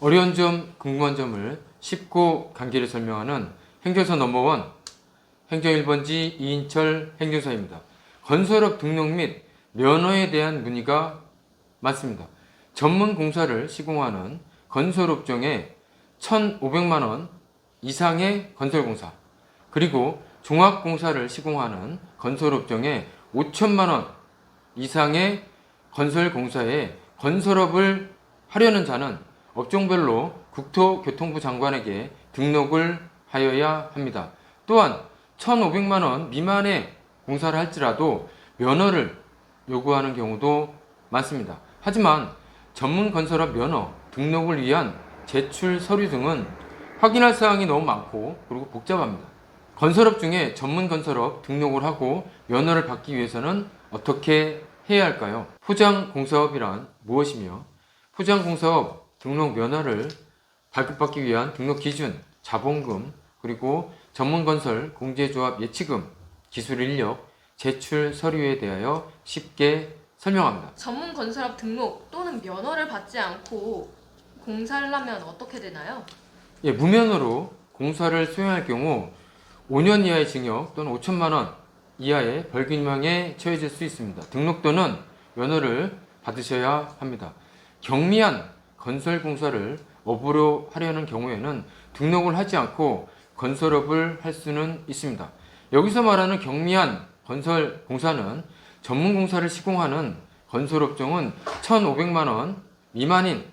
어려운 점, 궁금한 점을 쉽고 간결히 설명하는 행정사 넘버원 행정 1번지 이인철 행정사입니다. 건설업 등록 및 면허에 대한 문의가 많습니다. 전문 공사를 시공하는 건설업종에 1,500만 원 이상의 건설공사 그리고 종합공사를 시공하는 건설업종에 5천만 원 이상의 건설공사에 건설업을 하려는 자는 업종별로 국토교통부 장관에게 등록을 하여야 합니다. 또한 1,500만 원 미만의 공사를 할지라도 면허를 요구하는 경우도 많습니다. 하지만 전문 건설업 면허 등록을 위한 제출 서류 등은 확인할 사항이 너무 많고 그리고 복잡합니다. 건설업 중에 전문 건설업 등록을 하고 면허를 받기 위해서는 어떻게 해야 할까요? 포장 공사업이란 무엇이며 포장 공사업 등록 면허를 발급받기 위한 등록 기준, 자본금, 그리고 전문 건설 공제조합 예치금, 기술 인력, 제출 서류에 대하여 쉽게 설명합니다. 전문 건설업 등록 또는 면허를 받지 않고 공사를 하면 어떻게 되나요? 예, 무면허로 공사를 수행할 경우 5년 이하의 징역 또는 5천만 원 이하의 벌금형에 처해질 수 있습니다. 등록 또는 면허를 받으셔야 합니다. 경미한 건설 공사를 업으로 하려는 경우에는 등록을 하지 않고 건설업을 할 수는 있습니다. 여기서 말하는 경미한 건설 공사는 전문 공사를 시공하는 건설업종은 1,500만 원 미만인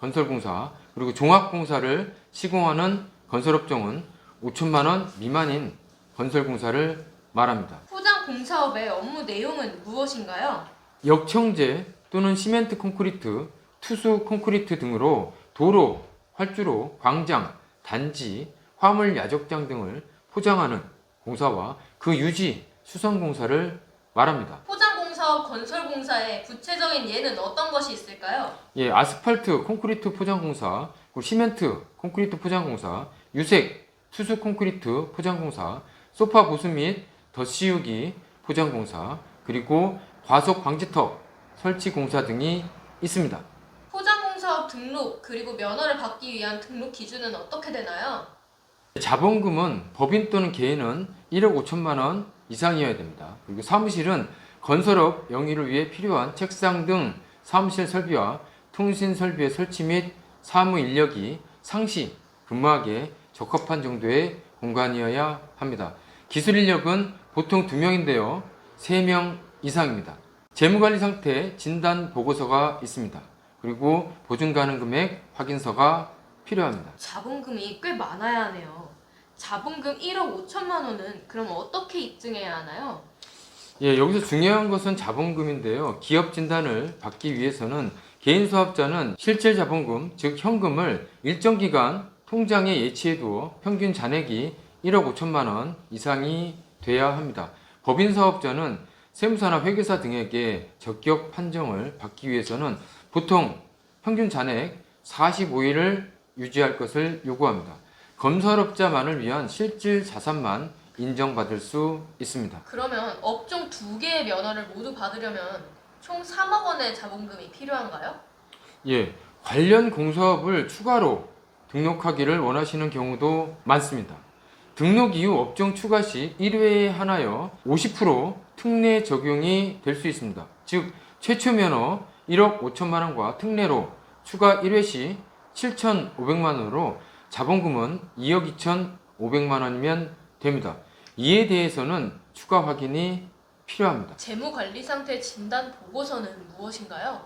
건설공사 그리고 종합공사를 시공하는 건설업종은 5천만 원 미만인 건설공사를 말합니다. 포장 공사업의 업무 내용은 무엇인가요? 역청제 또는 시멘트 콘크리트, 투수 콘크리트 등으로 도로, 활주로, 광장, 단지, 화물 야적장 등을 포장하는 공사와 그 유지, 수선 공사를 말합니다. 포장 공사업 건설 공사의 구체적인 예는 어떤 것이 있을까요? 예, 아스팔트 콘크리트 포장 공사, 그리고 시멘트 콘크리트 포장 공사, 유색 투수 콘크리트 포장 공사, 소파 보수 및 덧씌우기 포장 공사, 그리고 과속 방지턱 설치 공사 등이 있습니다. 등록 그리고 면허를 받기 위한 등록 기준은 어떻게 되나요? 자본금은 법인 또는 개인은 1억 5천만 원 이상이어야 됩니다. 그리고 사무실은 건설업 영위를 위해 필요한 책상 등 사무실 설비와 통신 설비의 설치 및 사무 인력이 상시 근무하기에 적합한 정도의 공간이어야 합니다. 기술 인력은 보통 2명인데요. 3명 이상입니다. 재무관리 상태 진단 보고서가 있습니다. 그리고 보증 가능 금액 확인서가 필요합니다. 자본금이 꽤 많아야 하네요. 자본금 1억 5천만 원은 그럼 어떻게 입증해야 하나요? 예, 여기서 중요한 것은 자본금인데요. 기업 진단을 받기 위해서는 개인 사업자는 실질 자본금, 즉 현금을 일정 기간 통장에 예치해 두어 평균 잔액이 1억 5천만 원 이상이 돼야 합니다. 법인 사업자는 세무사나 회계사 등에게 적격 판정을 받기 위해서는 보통 평균 잔액 45일을 유지할 것을 요구합니다. 건설업자만을 위한 실질 자산만 인정받을 수 있습니다. 그러면 업종 두 개의 면허를 모두 받으려면 총 3억 원의 자본금이 필요한가요? 예, 관련 공사업을 추가로 등록하기를 원하시는 경우도 많습니다. 등록 이후 업종 추가 시 1회에 한하여 50% 특례 적용이 될 수 있습니다. 즉, 최초 면허 1억 5천만 원과 특례로 추가 1회 시 7,500만 원으로 자본금은 2억 2,500만 원이면 됩니다. 이에 대해서는 추가 확인이 필요합니다. 재무 관리 상태 진단 보고서는 무엇인가요?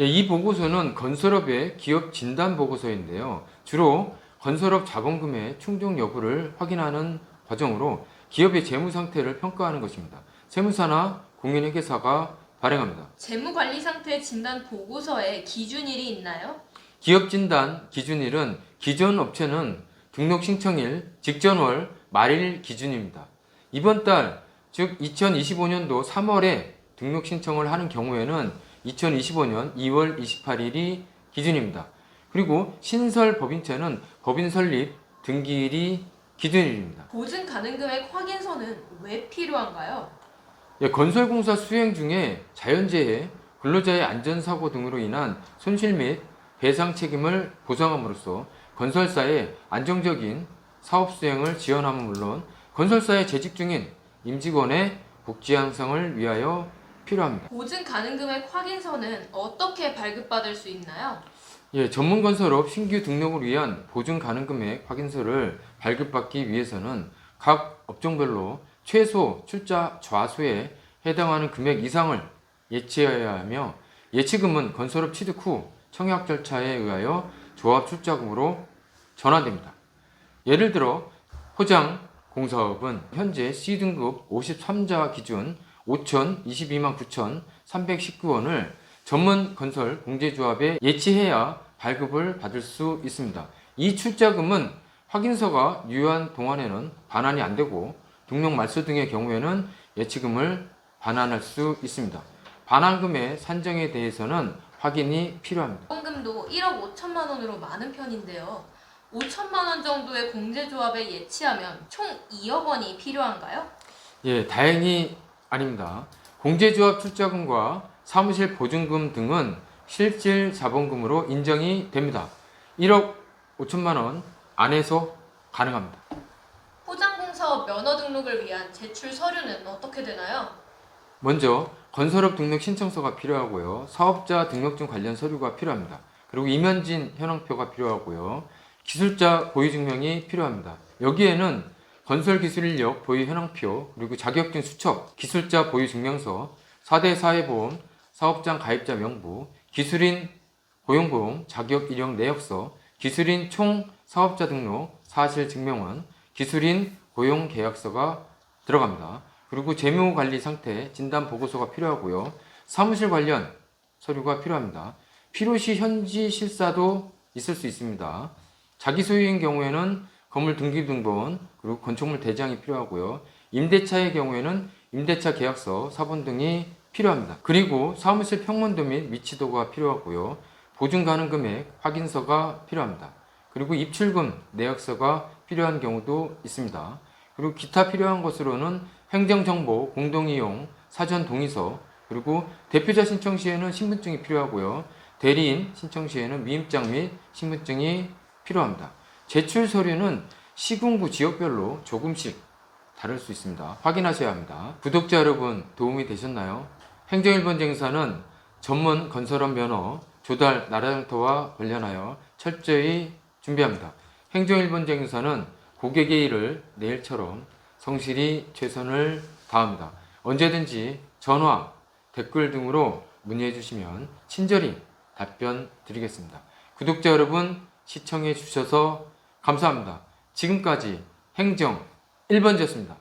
예, 이 보고서는 건설업의 기업 진단 보고서인데요. 주로 건설업 자본금의 충족 여부를 확인하는 과정으로 기업의 재무 상태를 평가하는 것입니다. 세무사나 공인회계사가 발행합니다. 재무 관리 상태 진단 보고서에 기준일이 있나요? 기업 진단 기준일은 기존 업체는 등록 신청일 직전월 말일 기준입니다. 이번 달, 즉 2025년도 3월에 등록 신청을 하는 경우에는 2025년 2월 28일이 기준입니다. 그리고 신설 법인체는 법인 설립 등기일이 기준일입니다. 보증 가능 금액 확인서는 왜 필요한가요? 예, 건설공사 수행 중에 자연재해, 근로자의 안전사고 등으로 인한 손실 및 배상 책임을 보상함으로써 건설사의 안정적인 사업 수행을 지원함은 물론 건설사에 재직 중인 임직원의 복지 향상을 위하여 필요합니다. 보증 가능 금액 확인서는 어떻게 발급받을 수 있나요? 예, 전문 건설업 신규 등록을 위한 보증 가능 금액 확인서를 발급받기 위해서는 각 업종별로 최소 출자 좌수에 해당하는 금액 이상을 예치해야 하며 예치금은 건설업 취득 후 청약 절차에 의하여 조합 출자금으로 전환됩니다. 예를 들어 포장 공사업은 현재 C등급 53자 기준 5,022만 9,319원을 전문 건설 공제조합에 예치해야 발급을 받을 수 있습니다. 이 출자금은 확인서가 유효한 동안에는 반환이 안 되고 등록 말소 등의 경우에는 예치금을 반환할 수 있습니다. 반환금의 산정에 대해서는 확인이 필요합니다. 자본금도 1억 5천만 원으로 많은 편인데요. 5천만 원 정도의 공제조합에 예치하면 총 2억 원이 필요한가요? 예, 다행히 아닙니다. 공제조합 출자금과 사무실 보증금 등은 실질 자본금으로 인정이 됩니다. 1억 5천만 원 안에서 가능합니다. 포장공사업 면허 등록을 위한 제출 서류는 어떻게 되나요? 먼저 건설업 등록 신청서가 필요하고요. 사업자 등록증 관련 서류가 필요합니다. 그리고 이면진 현황표가 필요하고요. 기술자 보유증명이 필요합니다. 여기에는 건설기술인력 보유 현황표, 그리고 자격증 수첩, 기술자 보유증명서, 4대 사회보험, 사업장 가입자 명부, 기술인 고용보험 자격 이력 내역서, 기술인 총 사업자 등록 사실 증명원, 기술인 고용 계약서가 들어갑니다. 그리고 재무 관리 상태 진단 보고서가 필요하고요. 사무실 관련 서류가 필요합니다. 필요시 현지 실사도 있을 수 있습니다. 자기 소유인 경우에는 건물 등기등본 그리고 건축물 대장이 필요하고요. 임대차의 경우에는 임대차 계약서, 사본 등이 필요합니다. 그리고 사무실 평면도 및 위치도가 필요하고요. 보증 가능 금액 확인서가 필요합니다. 그리고 입출금 내역서가 필요한 경우도 있습니다. 그리고 기타 필요한 것으로는 행정정보 공동이용 사전 동의서 그리고 대표자 신청 시에는 신분증이 필요하고요. 대리인 신청 시에는 미임장 및 신분증이 필요합니다. 제출 서류는 시군구 지역별로 조금씩 다를 수 있습니다. 확인하셔야 합니다. 구독자 여러분 도움이 되셨나요? 행정일본 쟁사는 전문 건설업 면허 조달 나라장터와 관련하여 철저히 준비합니다. 행정일본 쟁사는 고객의 일을 내일처럼 성실히 최선을 다합니다. 언제든지 전화, 댓글 등으로 문의해 주시면 친절히 답변 드리겠습니다. 구독자 여러분 시청해 주셔서 감사합니다. 지금까지 행정 1번지였습니다.